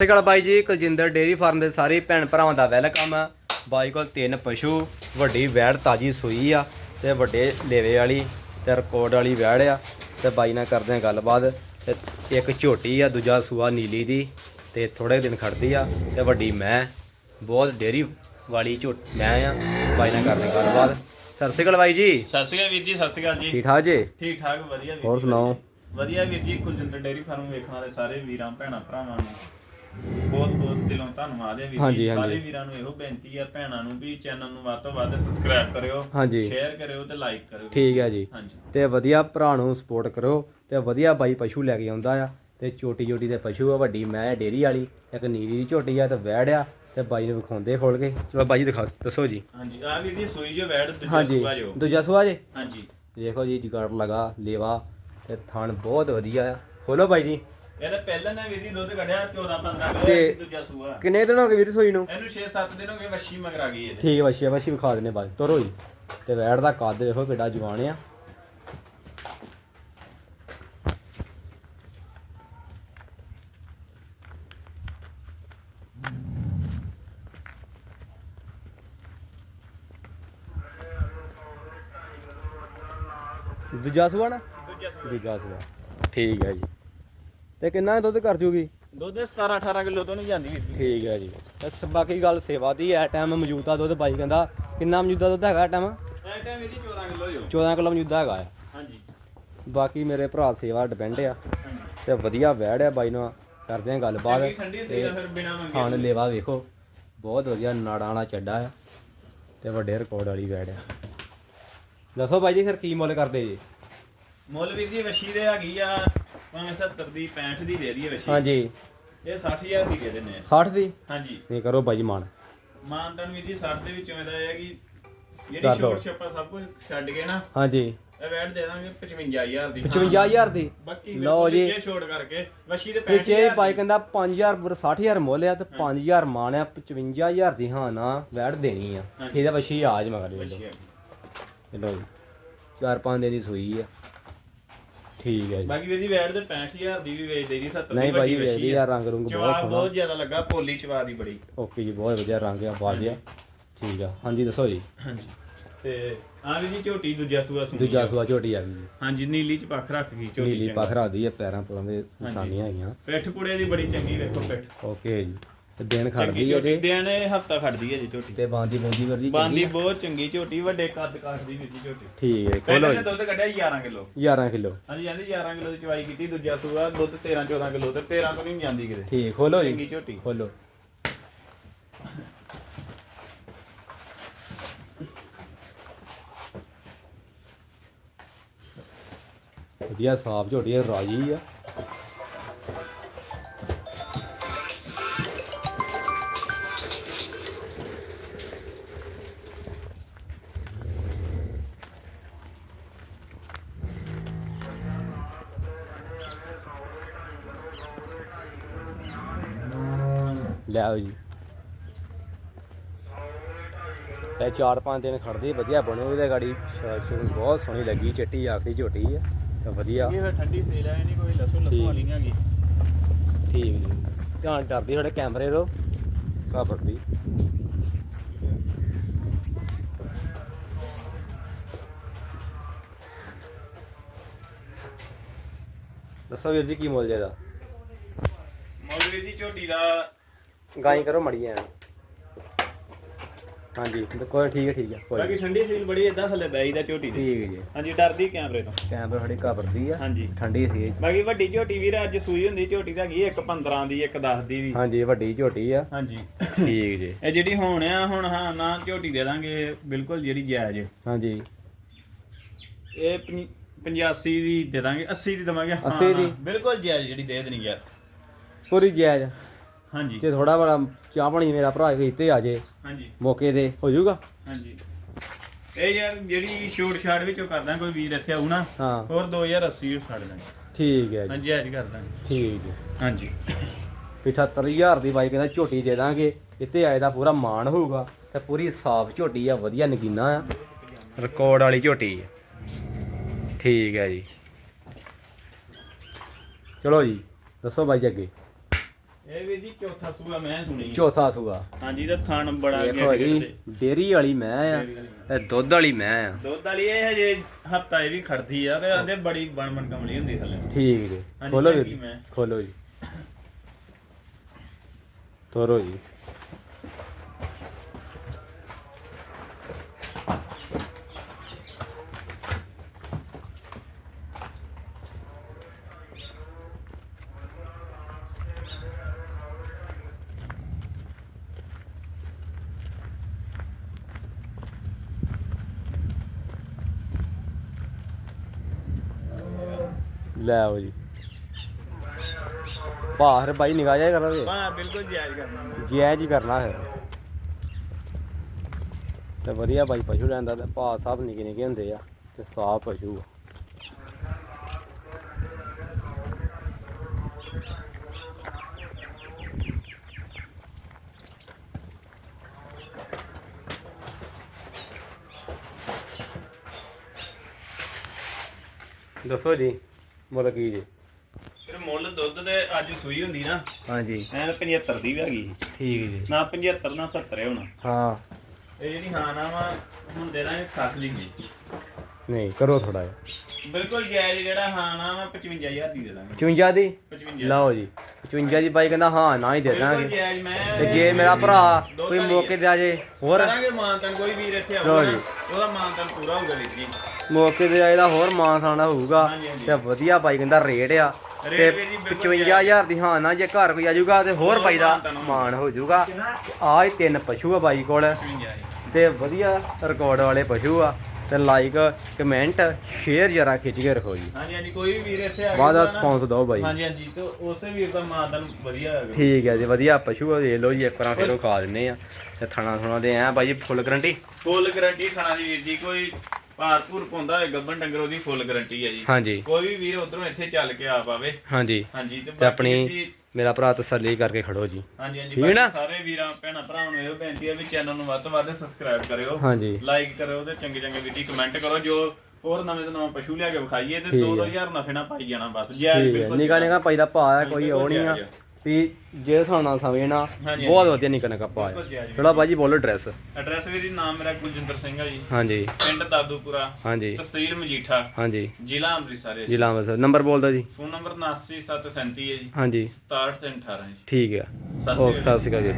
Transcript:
ਸਤਿ ਸ਼੍ਰੀ ਅਕਾਲ ਬਾਈ ਜੀ Kuljinder dairy farm ਦੇ ਸਾਰੇ ਭੈਣ ਭਰਾਵਾਂ ਦਾ ਵੈਲਕਮ ਆ। ਬਾਈ ਕੋਲ ਤਿੰਨ ਪਸ਼ੂ ਵੱਡੀ ਵੈੜ ਤਾਜੀ ਸੂਈ ਆ ਤੇ ਵੱਡੇ ਲੇਵੇ ਵਾਲੀ ਤੇ ਰਿਕਾਰਡ ਵਾਲੀ ਵੈੜ ਆ ਤੇ ਬਾਈ ਨਾਲ ਕਰਦੇ ਆ ਗੱਲਬਾਤ। ਤੇ ਇੱਕ ਝੋਟੀ ਆ ਦੂਜਾ ਸੂਆ ਨੀਲੀ ਦੀ ਤੇ ਥੋੜੇ ਦਿਨ ਖੜਦੀ ਆ ਤੇ ਵੱਡੀ ਮੈਂ ਬਹੁਤ ਡੇਅਰੀ ਵਾਲੀ ਝੋਟ ਮੈਂ ਆ ਬਾਈ ਨਾਲ ਕਰਦੇ ਆ ਗੱਲਬਾਤ। ਸਤਿ ਸ਼੍ਰੀ ਅਕਾਲ ਬਾਈ ਜੀ। ਸਤਿ ਸ਼੍ਰੀ ਅਕਾਲ ਵੀਰ ਜੀ ਸਤਿ ਸ਼੍ਰੀ ਅਕਾਲ ਜੀ। ਠੀਕ ਠਾਕ ਜੀ? ਠੀਕ ਠਾਕ ਵਧੀਆ ਵੀਰ ਹੋਰ ਸੁਣਾਓ? ਵਧੀਆ ਵੀਰ ਜੀ ਕੁਲਜਿੰਦਰ ਡੇਅਰੀ ਫਾਰਮ ਵੇਖਣ ਵਾਲੇ ਸਾਰੇ ਵੀਰਾਂ ਭੈਣਾਂ ਭਰਾਵਾਂ ਨੂੰ। ਬਹੁਤ ਬਹੁਤ ਦਿਲੋਂ ਧੰਨਵਾਦ ਹੈ ਵੀਰ ਜੀ। ਹਾਂਜੀ। ਸਾਰੇ ਵੀਰਾਂ ਨੂੰ ਇਹੋ ਬੇਨਤੀ ਹੈ ਭੈਣਾਂ ਨੂੰ ਵੀ ਚੈਨਲ ਨੂੰ ਵੱਧ ਤੋਂ ਵੱਧ ਸਬਸਕ੍ਰਾਈਬ ਕਰਿਓ ਹਾਂਜੀ। ਸ਼ੇਅਰ ਕਰਿਓ ਤੇ ਲਾਈਕ ਕਰਿਓ। ਠੀਕ ਹੈ ਜੀ। ਹਾਂਜੀ। ਤੇ ਵਧੀਆ ਭਰਾ ਨੂੰ ਸਪੋਰਟ ਕਰੋ ਤੇ ਵਧੀਆ ਬਾਈ ਪਸ਼ੂ ਲੈ ਕੇ ਆਉਂਦਾ ਆ ਤੇ ਛੋਟੀ ਛੋਟੀ ਦੇ ਪਸ਼ੂ ਆ ਵੱਡੀ ਮੈਂ ਡੇਰੀ ਵਾਲੀ ਇੱਕ ਨੀਲੀ ਦੀ ਝੋਟੀ ਆ ਤੇ ਵੈੜ ਆ ਤੇ ਬਾਈ ਨੂੰ ਵਿਖਾਉਂਦੇ ਖੋਲ ਕੇ। ਚਲੋ ਬਾਈ ਜੀ ਦਿਖਾ ਦੱਸੋ ਜੀ। ਹਾਂਜੀ ਆ ਵੀਰ ਜੀ ਸੂਈ ਜੋ ਵੈੜ ਦੂਜਾ ਹਾਂਜੀ ਸੂਆ ਜੋ। ਦੂਜਾ ਸੁਆ ਜੀ? ਹਾਂਜੀ। ਦੇਖੋ ਜੀ ਜਗਾੜ ਲਗਾ ਲੇਵਾ ਤੇ ਥਣ ਬਹੁਤ ਵਧੀਆ ਆ। ਖੋਲੋ ਬਾਈ ਜੀ। ਇਹਦਾ ਪਹਿਲਾਂ ਨੇ ਵੀਰ ਜੀ ਦੁੱਧ ਕੱਢਿਆ 14 15 ਕਿਲੋ ਤੇ- ਇਹ ਦੂਜਾ ਸੂਆ। ਕਿੰਨੇ ਦਿਨ ਹੋ ਗਏ ਵੀਰ ਸੋਈ ਨੂੰ? ਇਹਨੂੰ 6-7 ਦਿਨ ਹੋ ਗਏ ਵੱਛੀ ਮਗਰ ਗਈ ਇਹਦੇ ਠੀਕ ਹੈ ਵਸ਼ੀ ਵਸ਼ੀ ਵਿਖਾ ਦਿੰਨੇ ਬਾਈ ਤੁਰੋ ਜੀ। ਤੇ ਵੈੜ ਦਾ ਕੱਦ ਦੇਖੋ ਕਿੱਡਾ ਜਵਾਨ ਆ। ਦੂਜਾ ਸੁਆ ਨਾ? ਦੂਜਾ ਸੂਆ। ਦੂਜਾ ਸੁਆ। ਠੀਕ ਹੈ ਜੀ। ਤੇ ਕਿੰਨਾ ਦੁੱਧ ਕਰ ਜੂਗੀ? ਦੁੱਧ 17 18 ਕਿਲੋ ਤੋਂ ਨਹੀਂ ਜਾਂਦੀ ਵੀਰ ਜੀ ਠੀਕ ਹੈ ਜੀ। ਬਸ ਬਾਕੀ ਗੱਲ ਸੇਵਾ ਦੀ ਹੈ ਟਾਈਮ ਮੌਜੂਦਾ ਦੁੱਧ ਬਾਈ ਕਹਿੰਦਾ। ਕਿੰਨਾ ਮੌਜੂਦਾ ਦੁੱਧ ਹੈਗਾ ਟਾਈਮ ਇਹ ਟਾਈਮ ਜੀ 14 ਕਿਲੋ ਜੋ 14 ਕਿਲੋ ਮੌਜੂਦਾ ਹੈਗਾ ਹਾਂਜੀ। ਬਾਕੀ ਮੇਰੇ ਭਰਾ ਸੇਵਾ ਡਿਪੈਂਡ ਆ। ਤੇ ਵਧੀਆ ਵੈੜ ਆ ਬਾਈ ਨਾਲ। ਕਰਦੇ ਆ ਗੱਲਬਾਤ। ਖਾਣ ਲੇਵਾ ਵੇਖੋ। ਬਹੁਤ ਵਧੀਆ ਨਾੜਾਂ ਵਾਲਾ ਚੱਡਾ ਆ। ਤੇ ਵੱਡੇ ਰਿਕਾਰਡ ਵਾਲੀ ਵੈੜ ਆ। ਦੱਸੋ ਬਾਈ ਜੀ ਫਿਰ ਕੀ ਮੁੱਲ ਕਰਦੇ ਜੀ? ਮੁੱਲ ਵੀਰ ਜੀ ਵਸ਼ੀ ਦੇ ਹੈਗੀ ਆ ਭਾਵੇਂ 70 ਦੀ 65 ਦੀ ਦੇ ਰਹੀ ਹੈ ਵਸ਼ੀ ਹਾਂਜੀ। ਇਹ 60000 ਦੀ ਦੇ ਦਿੰਦੇ ਆ। 60 ਦੀ? ਹਾਂਜੀ। ਨਹੀਂ ਕਰੋ ਬਾਈ ਜੀ ਮਾਨ। ਮਾਨਤਨ ਵੀਰ ਜੀ 60 ਦੇ ਵਿੱਚੋਂ ਇਹਦਾ ਇਹ ਹੈ ਕਿ ਕਰ ਜਿਹੜੀ ਲਓ। ਛੋਟ ਛੱਪਾ ਸਭ ਕੁਝ ਛੱਡ ਕੇ ਨਾ ਹਾਂਜੀ। ਇਹ ਵੈਟ ਦੇ ਦਾਂਗੇ 55000 ਦੀ। 55000 ਦੀ? ਬਾਕੀ ਲਓ ਜੀ। ਇਹ ਛੋਟ ਕਰਕੇ ਵਸ਼ੀ ਦੇ ਵਿੱਚ ਇਹ 65000 ਬਾਈ ਕਹਿੰਦਾ 5000 ਪਰ 60000 ਮੁੱਲ ਆ ਤੇ 5000 ਮਾਨ ਆ 55000 ਦੀ ਹਾਂ ਨਾ ਵੈੜ ਦੇਣੀ ਆ। ਹਾਂਜੀ। ਠੀਕ ਆ ਵਸ਼ੀ ਆਜ ਮਗਰ ਲੈ ਵਸ਼ੀ ਲਓ ਹੈਗੀ। ਲਓ ਜੀ। ਚਾਰ ਪੰਜ ਦਿਨ ਦੀ ਸੂਈ ਆ। ਠੀਕ ਹੈ ਜੀ। ਬਾਕੀ ਵੀਰ ਜੀ ਵੈਟ ਦੇ 65000 ਦੀ ਵੀ ਵੇਚ ਦੇਈ 70 ਨਹੀਂ ਦੀ ਵੱਡੀ ਵਸ਼ੀ ਵੇਖਦੀ ਆ। ਰੰਗ ਰੁੰਗ ਬਹੁਤ ਸੋਹਣਾ। ਬਹੁਤ ਜ਼ਿਆਦਾ ਲੱਗਾ ਪੋਲੀ ਚਵਾ ਦੀ ਬੜੀ। ਓਕੇ ਜੀ ਬਹੁਤ ਵਧੀਆ ਰੰਗ ਆ ਬਾਜਿਆ ਠੀਕ ਆ। ਹਾਂਜੀ ਦੱਸੋ ਜੀ। ਹਾਂਜੀ। ਤੇ ਆ ਵੀ ਜੀ ਝੋਟੀ ਦੂਜਾ ਸੂਆ ਸੁਣੀ ਦੂਜਾ ਸੂਆ ਝੋਟੀ ਆ ਗਈ ਜੀ। ਹਾਂਜੀ ਨੀਲੀ ਚ ਪੱਖ ਰੱਖ ਗਈ ਝੋਟੀ ਨੀਲੀ ਚੰਗੀ। ਪਖਰਾ ਦੀ ਆ ਪੈਰਾਂ ਪੁਰਾਂ ਦੇ ਨਿਸ਼ਾਨੀਆਂ ਹੈਗੀਆਂ ਪਿੱਠ ਪੁੜੇ ਦੀ ਬੜੀ ਚੰਗੀ ਵੇਖੋ ਪਿੱਠ। ਓਕੇ ਜੀ। ਤੇ ਦਿਨ ਚੰਗੀ ਖੜਦੀ ਹੈ ਜੀ ਦਿਨ ਹਫਤਾ ਖੜਦੀ ਹੈ ਜੀ ਝੋਟੀ। ਤੇ ਬਾਂਦੀ ਬੂੰਦੀ ਵਰਦੀ ਬਾਂਦੀ ਬਹੁਤ ਚੰਗੀ ਝੋਟੀ ਵੱਡੇ ਕੱਦ ਕਾਠ ਦੀ ਵੀਰ ਜੀ ਝੋਟੀ। ਠੀਕ ਹੈ ਪਹਿਲਾਂ ਖੋਲੋ ਨੇ ਜੀ ਦੁੱਧ ਕੱਢਿਆ 11 ਕਿਲੋ। 11 ਕਿਲੋ। ਹਾਂਜੀ ਜਾਂਦੀ 11 ਕਿਲੋ ਦੀ ਚਵਾਈ ਕੀਤੀ ਦੂਜਾ ਸੂਆ ਦੁੱਧ 13 14 ਕਿਲੋ ਤੇ 13 ਤੋਂ ਨਹੀਂ ਜਾਂਦੀ ਕਿਤੇ। ਠੀਕ ਖੋਲੋ ਚੰਗੀ ਜੀ ਝੋਟੀ। ਖੋਲੋ। ਵਧੀਆ ਸਾਫ਼ ਝੋਟੀ ਹੈ ਰਾਜੀ ਆ। ਲੈ ਆਓ ਜੀ। ਇਹ ਚਾਰ ਪੰਜ ਦਿਨ ਖੜਦੀ ਵਧੀਆ ਬਣੇ ਉਹਦੇ ਗਾੜੀ। ਬਹੁਤ ਸੋਹਣੀ ਲੱਗੀ ਚਿੱਟੀ ਆਖਰੀ ਝੋਟੀ ਆ ਤੇ ਵਧੀਆ। ਇਹ ਫਿਰ ਠੰਡੀ ਸੇਲ ਹੈ ਨਹੀਂ ਕੋਈ ਲਸੋ ਠੀਕ। ਲਸੋ ਵਾਲੀ ਨਹੀਂ ਹੈਗੀ। ਠੀਕ ਜੀ। ਧਿਆਨ ਡਰਦੀ ਥੋੜੇ ਕੈਮਰੇ ਤੋਂ ਘਬਰਦੀ ਦੱਸੋ ਵੀਰ ਜੀ ਕੀ ਮੁੱਲ ਜੇ ਦਾ? ਦੀ ਝੋਟੀ ਦਾ ਗਾਈ ਕਰੋ ਮੜੀ ਐ ਹਾਂਜੀ ਕੋਈ ਠੀਕ ਹੈ ਠੀਕ ਹੈ ਕੋਈ ਬਾਕੀ ਨੀ। ਠੰਡੀ ਸੇਲ ਬੜੀ ਇਦਾਂ ਥੱਲੇ ਬੈਈ ਦਾ ਝੋਟੀ ਦੀ ਠੀਕ ਹੈ ਜੀ। ਹਾਂਜੀ ਡਰਦੀ ਕੈਮਰੇ ਤੋਂ। ਕੈਮਰੇ ਥੋੜੀ ਘਬਰਦੀ ਆ। ਹਾਂਜੀ। ਠੰਡੀ ਸੀ ਬਾਕੀ ਵੱਡੀ ਝੋਟੀ ਵੀਰ ਅੱਜ ਸੂਈ ਹੁੰਦੀ ਝੋਟੀ ਤਾਂ ਹੈਗੀ ਇੱਕ 15 ਦੀ ਇੱਕ 10 ਦੀ ਵੀ। ਹਾਂਜੀ ਵੱਡੀ ਝੋਟੀ ਆ। ਹਾਂਜੀ। ਠੀਕ ਜੀ। ਇਹ ਜਿਹੜੀ ਹੁਣ ਆ ਹੁਣ ਹਾਂ ਨਾ ਝੋਟੀ ਦੇ ਦਾਂਗੇ ਬਿਲਕੁਲ ਜਿਹੜੀ ਜਾਇਜ਼ ਹਾਂਜੀ। ਇਹ ਪੰ- 85 ਦੀ ਦੇ ਦਾਂਗੇ 80 ਦੀ ਦਵਾਂਗੇ 80 ਦੀ? ਬਿਲਕੁਲ ਜਾਇਜ਼ ਜਿਹੜੀ ਦੇ ਦੇਣੀ ਯਾਰ ਪੂਰੀ ਜਾਇਜ਼। ਹਾਂਜੀ। ਜੇ ਥੋੜਾ ਬੜਾ ਚਾਹ ਪਾਣੀ ਮੇਰਾ ਭਰਾ ਕੀਤੇ ਆ ਜੇ ਹਾਂਜੀ। ਮੌਕੇ ਤੇ ਹੋ ਜਾਊਗਾ? ਹਾਂਜੀ। ਇਹ ਯਾਰ ਜਿਹੜੀ ਛੋਟ ਛਾੜ ਵਿੱਚੋਂ ਕਰਦਾ ਕੋਈ ਵੀਰ ਇੱਥੇ ਆਉ ਨਾ ਹਾਂ। ਹੋਰ 2080 ਉਹ ਛੱਡ ਦਾਂਗੇ ਠੀਕ ਹੈ ਜੀ। ਹਾਂਜੀ ਜਾਇਜ਼ ਕਰ ਦਾਂਗੇ। ਠੀਕ ਜੀ ਹਾਂਜੀ। ਵੀ 78000 ਦੀ ਬਾਈ ਕਹਿੰਦਾ ਝੋਟੀ ਦੇ ਦਾਂਗੇ ਇੱਥੇ ਆਏ ਦਾ ਪੂਰਾ ਮਾਣ ਹੋਊਗਾ ਤੇ ਪੂਰੀ ਸਾਫ਼ ਝੋਟੀ ਆ ਵਧੀਆ ਨਗੀਨਾ ਆ। ਰਿਕਾਰਡ ਵਾਲੀ ਝੋਟੀ ਆ। ਠੀਕ ਹੈ ਜੀ। ਚਲੋ ਜੀ ਦੱਸੋ ਬਾਈ ਜੀ ਅੱਗੇ। ਇਹ ਵੀ ਜੀ ਚੌਥਾ ਸੂਆ ਮੈਂ ਸੁਣੀ। ਚੌਥਾ ਸੂਆ। ਹਾਂਜੀ ਤੇ ਥਣ ਬੜਾ ਦੇਖੋ ਗਿਆ ਜੀ ਡੇਰੀ ਵਾਲੀ ਮੈਂ ਆ ਡੇਅਰੀ ਵਾਲੀ। ਇਹ ਦੁੱਧ ਵਾਲੀ ਮੈਂ ਆ। ਦੁੱਧ ਵਾਲੀ ਇਹ ਹਜੇ ਹਫਤਾ ਇਹ ਵੀ ਖੜਦੀ ਆ ਤੇ ਆਂਦੇ ਬੜੀ ਬਣ ਬਣ ਕਮਲੀ ਹੁੰਦੀ ਥੱਲੇ। ਠੀਕ ਜੀ ਹਾਂਜੀ, ਖੋਲੋ ਚੰਗੀ ਜੀ ਮੈਂ। ਖੋਲੋ ਜੀ। ਤੋਰੋ ਜੀ। ਲੈ ਆਓ ਜੀ। ਬਾਹਰ ਬਾਈ ਨਿਗਾਹ ਜਾਏ ਕਰਾਂਗੇ ਹਾਂ ਬਿਲਕੁਲ ਜਾਇਜ਼ ਕਰਨਾ ਜੈਜ ਹੀ ਕਰਨਾ ਹੈ। ਤੇ ਵਧੀਆ ਬਾਈ ਪਸ਼ੂ ਲੈਂਦਾ ਤੇ ਭਾਅ ਸਾਹਿਬ ਨਿੱਕੇ ਨਿੱਕੇ ਹੁੰਦੇ ਆ ਤੇ ਸਾਫ਼ ਪਸ਼ੂ ਆ। ਦੱਸੋ ਜੀ। ਮੁੱਲ ਕੀ ਜੀ? ਫਿਰ ਮੁੱਲ ਦੁੱਧ ਦੇ ਅੱਜ ਸੂਈ ਹੁੰਦੀ ਨਾ ਹਾਂਜੀ। ਐ 75 ਦੀ ਵੀ ਹੈਗੀ ਸੀ। ਠੀਕ ਜੀ। ਨਾ 75 ਨਾ 70 ਹੋਣਾ। ਹਾਂ। ਇਹ ਜਿਹੜੀ ਹਾਂ ਨਾ ਵਾ ਹੁਣ ਦੇ ਦਾਂਗੇ 60 ਦੀ ਵੀ। ਨਹੀਂ ਕਰੋ ਥੋੜਾ ਜਿਹਾ। ਬਿਲਕੁਲ ਜਾਇਜ਼ ਜਿਹੜਾ ਹਾਂ ਨਾ ਵਾ 55000 ਦੀ ਦੇ ਦਾਂਗੇ। 55 ਦੀ? 55 ਲਓ ਜੀ। 55 ਦੀ ਬਾਈ ਕਹਿੰਦਾ ਹਾਂ ਨਾ ਹੀ ਦੇ ਦਾਂਗੇ। ਤੇ ਜੇ ਮੇਰਾ ਭਰਾ ਕੋਈ ਮੌਕੇ ਤੇ ਆ ਜੇ ਹੋਰ? ਕਰਾਂਗੇ ਮਾਨਤਨ ਕੋਈ ਵੀਰ ਇੱਥੇ ਆਊਗਾ। ਉਹਦਾ ਮਾਨਤਨ ਪੂਰਾ ਹੋਊਗਾ ਵੀਰ ਜੀ। ਮੌਕੇ ਤੇ ਆਏ ਦਾ ਹੋਰ ਮਾਨ ਖਾਣਾ ਹੋਊਗਾ। ਤੇ ਵਧੀਆ ਬਾਈ ਕਹਿੰਦਾ ਰੇਟ ਆ। ਤੇ ਰੇਟ ਵੀ ਜੀ ਬਿਲਕੁਲ 55000 ਦੀ ਹਾਂ ਨਾ ਜੇ ਘਰ ਕੋਈ ਆ ਜਾਊਗਾ ਤੇ ਹੋਰ ਬਾਈ ਦਾ ਮਾਨ ਹੋ ਜਾਊਗਾ। ਆ ਹੀ ਤਿੰਨ ਪਸ਼ੂ ਆ ਬਾਈ ਕੋਲ। 55 ਤੇ ਵਧੀਆ ਰਿਕਾਰਡ ਵਾਲੇ ਪਸ਼ੂ ਆ। ਤੇ ਲਾਈਕ ਕਮੈਂਟ ਸ਼ੇਅਰ ਜਰਾ ਖਿੱਚ ਕੇ ਰੱਖੋ ਜੀ। ਹਾਂਜੀ ਹਾਂਜੀ ਕੋਈ ਵੀ ਵੀਰ ਇੱਥੇ ਆ ਜਾਊਗਾ ਨਾ- ਸਪੌਂਸ ਦਿਓ ਬਾਈ। ਹਾਂਜੀ ਹਾਂਜੀ ਤੇ ਉਸੇ ਵੀਰ ਦਾ ਮਾਨਤਨ ਵਧੀਆ ਹੈਗਾ। ਠੀਕ ਹੈ ਜੀ ਵਧੀਆ ਪਸ਼ੂ ਆ ਦੇਖ ਲਓ ਜੀ ਇੱਕ ਵਾਰ ਫਿਰ ਉਹ ਖਾ ਦਿੰਨੇ ਆ ਤੇ ਥਣਾ ਥਣਾ ਦੇ ਐ ਬਾਈ ਫੁੱਲ ਗਰੰਟੀ ਫੁੱਲ ਗਾਰੰਟੀ ਖਾਣਾ ਦੀ ਵੀਰ ਜੀ ਕੋਈ ਭਾਰਪੂਰ ਪਾਉਂਦਾ ਹੋਏ ਗੱਬਨ ਡੰਗਰ ਉਹਦੀ ਫੁੱਲ ਗਾਰੰਟੀ ਹੈ ਜੀ। ਹਾਂਜੀ। ਕੋਈ ਵੀ ਵੀਰ ਉਧਰੋਂ ਇੱਥੇ ਚੱਲ ਕੇ ਆ ਪਾਵੇ। ਹਾਂਜੀ। ਹਾਂਜੀ ਤੇ ਤੇ ਬਾਕੀ ਆਪਣੀ ਜੀ- ਮੇਰਾ ਭਰਾ ਤਸੱਲੀ ਕਰਕੇ ਖੜੋ ਜੀ। ਹਾਂਜੀ ਹਾਂਜੀ ਠੀਕ ਹੈ ਨਾ? ਬਾਕੀ ਸਾਰੇ ਵੀਰਾਂ ਭੈਣਾਂ ਭਰਾਵਾਂ ਨੂੰ ਇਹੋ ਬੇਨਤੀ ਹੈ ਵੀ ਚੈਨਲ ਨੂੰ ਵੱਧ ਤੋਂ ਵੱਧ ਸਬਸਕ੍ਰਾਈਬ ਕਰਿਓ ਹਾਂਜੀ। ਲਾਈਕ ਕਰੋ ਤੇ ਚੰਗੇ ਚੰਗੇ ਵੀਡੀਓ ਕਮੈਂਟ ਕਰੋ ਜੋ ਹੋਰ ਨਵੇਂ ਤੋਂ ਨਵਾਂ ਪਸ਼ੂ ਲਿਆ ਕੇ ਵਿਖਾਈਏ ਤੇ ਠੀਕ 2-2000 ਨਫੇ ਨਾਲ ਪਾਈ ਜਾਣਾ ਬਸ। ਠੀਕ ਹੈ। ਬਿਲਕੁਲ ਨਿਕਾ ਨਿਕਾ ਪਾਈ ਦਾ ਭਾਅ ਹੈ ਕੋਈ ਉਹ ਨਹੀਂ ਆ। ਵੀ ਜੇ ਸਾਣਾ ਸਮਝਣਾ ਹਾਂਜੀ, ਬਹੁਤ ਵਧੀਆ ਨਿਕਾ ਨਿਕਾ ਬਿਲਕੁਲ ਜਾਇਜ਼ ਚਲੋ ਬਾਜੀ ਬੋਲੋ ਐਡਰੈਸ ਐਡਰੈਸ ਵੀ ਜੀ ਨਾਮ ਮੇਰਾ ਕੁਲਜਿੰਦਰ ਸਿੰਘ ਹੈ ਜੀ। ਹਾਂਜੀ। ਪਿੰਡ ਦਾਦੂਪੁਰਾ ਹਾਂਜੀ। ਤਹਿਸੀਲ ਮਜੀਠਾ। ਹਾਂਜੀ। ਜ਼ਿਲ੍ਹਾ ਅੰਮ੍ਰਿਤਸਰ ਹੈ ਜੀ। ਜ਼ਿਲ੍ਹਾ ਅੰਮ੍ਰਿਤਸਰ। ਨੰਬਰ ਬੋਲ ਦਿਓ ਜੀ। ਫੋਨ ਨੰਬਰ 793737 ਹੈ ਜੀ। ਹਾਂਜੀ। 6718 ਜੀ। ਠੀਕ ਹੈ। ਸਤਿ ਸ਼੍ਰੀ ਓਕੇ ਸਤਿ ਸ਼੍ਰੀ ਅਕਾਲ ਜੀ।